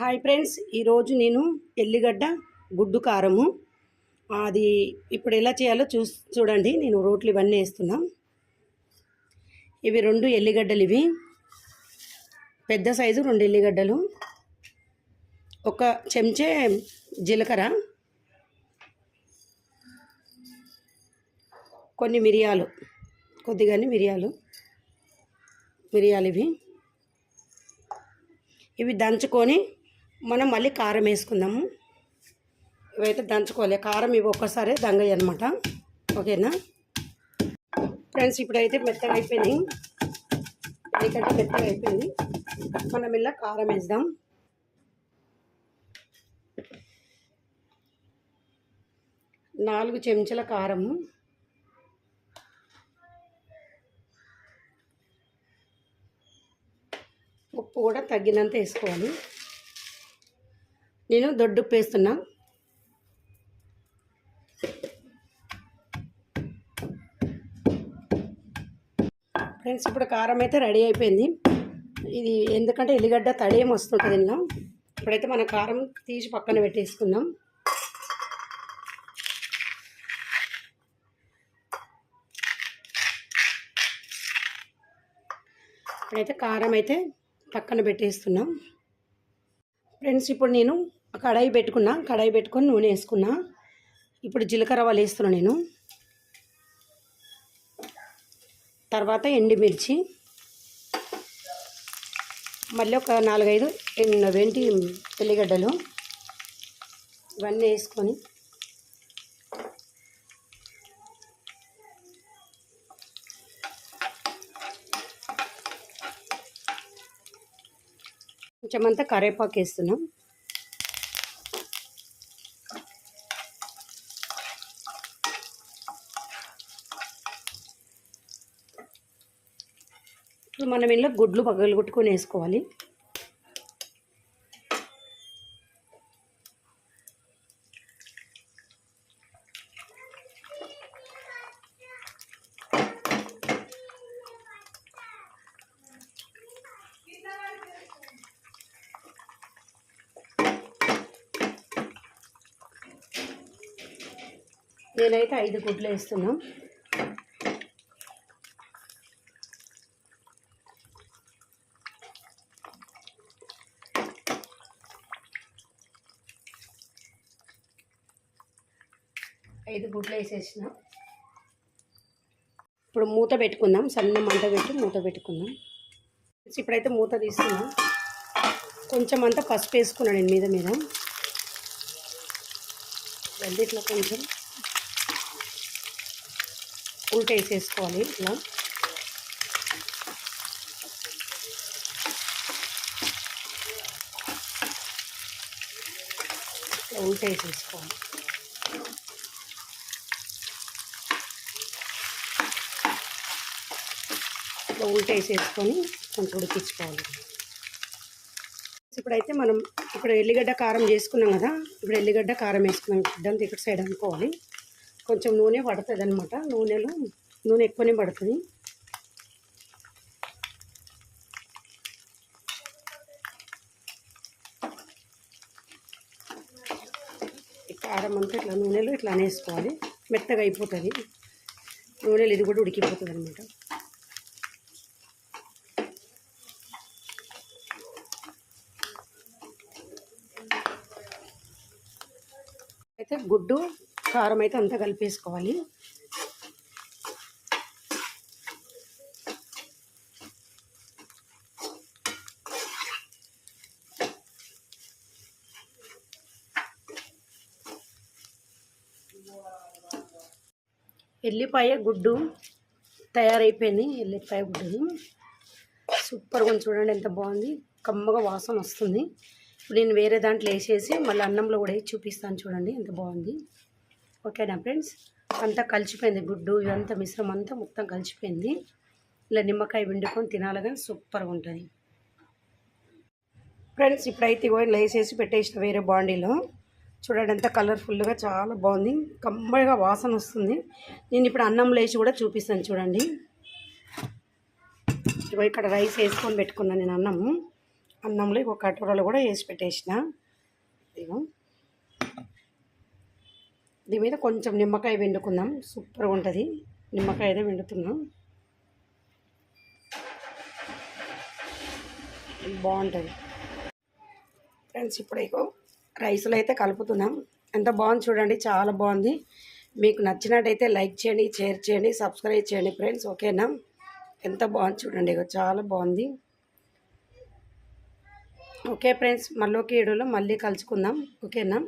Hi friends ఈరోజు నేను ఎల్లిగడ్డ గుడ్డు కారము. అది ఇప్పుడు ఎలా చేయాలో చూ చూడండి. నేను రోట్లు ఇవన్నీ వేస్తున్నా. ఇవి రెండు ఎల్లిగడ్డలు ఇవి. పెద్ద సైజు రెండు ఎల్లిగడ్డలు. ఒక చెంచే జీలకర్ర. కొన్ని మిరియాలు. కొద్దిగానే మిరియాలు. మిరియాలు ఇవి. ఇవి దంచుకొని మనం మళ్ళీ కారం వేసుకుందాము. ఇవైతే దంచుకోవాలి. కారం ఇవి ఒక్కసారి దంగయ్య అనమాట ఓకేనా? ఫ్రెండ్స్ ఇప్పుడైతే మెత్తగా అయిపోయినాయి. ఎందుకంటే మెత్తగా అయిపోయింది. మనం ఇలా కారం వేద్దాం. నాలుగు చెంచాల కారము ఉప్పు కూడా తగ్గినంత వేసుకోవాలి. నేను దొడ్డుప్పు వేస్తున్నా ఫ్రెండ్స్ ఇప్పుడు కారం అయితే రెడీ అయిపోయింది. ఇది ఎందుకంటే ఎల్లిగడ్డ తడేం వస్తుంటుంది ఇందులో. ఇప్పుడైతే మన కారం తీసి పక్కన పెట్టేసుకుందాం. ఇప్పుడైతే కారం అయితే పక్కన పెట్టేస్తున్నాం. ఫ్రెండ్స్ ఇప్పుడు నేను కడాయి పెట్టుకున్నా కడాయి పెట్టుకొని నూనె వేసుకున్నా. ఇప్పుడు జీలకర్ర వాళ్ళు వేస్తున్నా నేను. తర్వాత ఎండుమిర్చి. మళ్ళీ ఒక నాలుగైదు వెంటి ఎల్లిగడ్డలు ఇవన్నీ వేసుకొని. కొంచెం అంతా కరివేపాకు వేస్తున్నాం. ఇప్పుడు మనం ఇంట్లో గుడ్లు పగలగొట్టుకొని వేసుకోవాలి. నేనైతే ఐదు గుడ్లు వేస్తున్నాం. ఐదు గుడ్లు వేసేసిన. ఇప్పుడు మూత పెట్టుకుందాం. సన్న మంట పెట్టి మూత పెట్టుకుందాం. ఇప్పుడైతే మూత తీస్తున్నాం. కొంచెం అంతా పసుపు వేసుకున్నాను నేను మీద మీద. రెండిట్లో కొంచెం ఉల్ట వేసేసుకోవాలి ఇట్లా ఉల్ట వేసేసుకోవాలి. ఇట్లా ఉల్టేసేసుకొని కొంచెం ఉడికించుకోవాలి. ఇప్పుడైతే మనం ఇప్పుడు ఎల్లిగడ్డ కారం చేసుకున్నాం కదా ఇప్పుడు ఎల్లిగడ్డ కారం వేసుకున్నాం దాని ఇక్కడ సైడ్ అనుకోవాలి. కొంచెం నూనె పడుతుంది అనమాట నూనెలో నూనె ఎక్కువనే పడుతుంది. కారం అంతా ఇట్లా నూనెలో ఇట్లా అనేసుకోవాలి. మెత్తగా అయిపోతుంది. నూనెలు ఇది కూడా ఉడికిపోతుంది అనమాట అయితే గుడ్డు కారం అయితే అంతా కలిపేసుకోవాలి. ఎల్లిపాయ గుడ్డు తయారైపోయింది ఎల్లిపాయ గుడ్డు సూపర్గా చూడండి ఎంత బాగుంది. కమ్మగా వాసన వస్తుంది. ఇప్పుడు నేను వేరే దాంట్లో వేసేసి మళ్ళీ అన్నంలో కూడా వేసి చూపిస్తాను చూడండి ఎంత బాగుంది. ఓకేనా ఫ్రెండ్స్? అంతా కలిసిపోయింది గుడ్డు ఇదంతా మిశ్రమం అంతా మొత్తం కలిసిపోయింది. ఇలా నిమ్మకాయ వండుకొని తినాలి కానీ సూపర్గా ఉంటుంది. ఫ్రెండ్స్ ఇప్పుడైతే ఇగో లేసేసి పెట్టేసిన వేరే బాండీలో. చూడండి ఎంత కలర్ఫుల్గా చాలా బాగుంది. కమ్మగా వాసన వస్తుంది. నేను ఇప్పుడు అన్నంలో వేసి కూడా చూపిస్తాను చూడండి. ఇగో ఇక్కడ రైస్ వేసుకొని పెట్టుకున్నాను నేను అన్నము. అన్నంలో ఒక కటోరలో కూడా వేసి పెట్టేసిన. ఇగో దీని మీద కొంచెం నిమ్మకాయ వండుకుందాం సూపర్గా ఉంటుంది. నిమ్మకాయ అయితే వండుతున్నాం బాగుంటుంది. ఫ్రెండ్స్ ఇప్పుడు రైస్లో అయితే కలుపుతున్నాం. ఎంత బాగుంది చూడండి. చాలా బాగుంది. మీకు నచ్చినట్టయితే లైక్ చేయండి షేర్ చేయండి సబ్స్క్రైబ్ చేయండి ఫ్రెండ్స్. ఓకేనా? ఎంత బాగుంది చూడండి. ఇగో చాలా బాగుంది. ఓకే ఫ్రెండ్స్ మళ్ళీ ఒక వీడియోలో మళ్ళీ కలుసుకుందాం ఓకేనా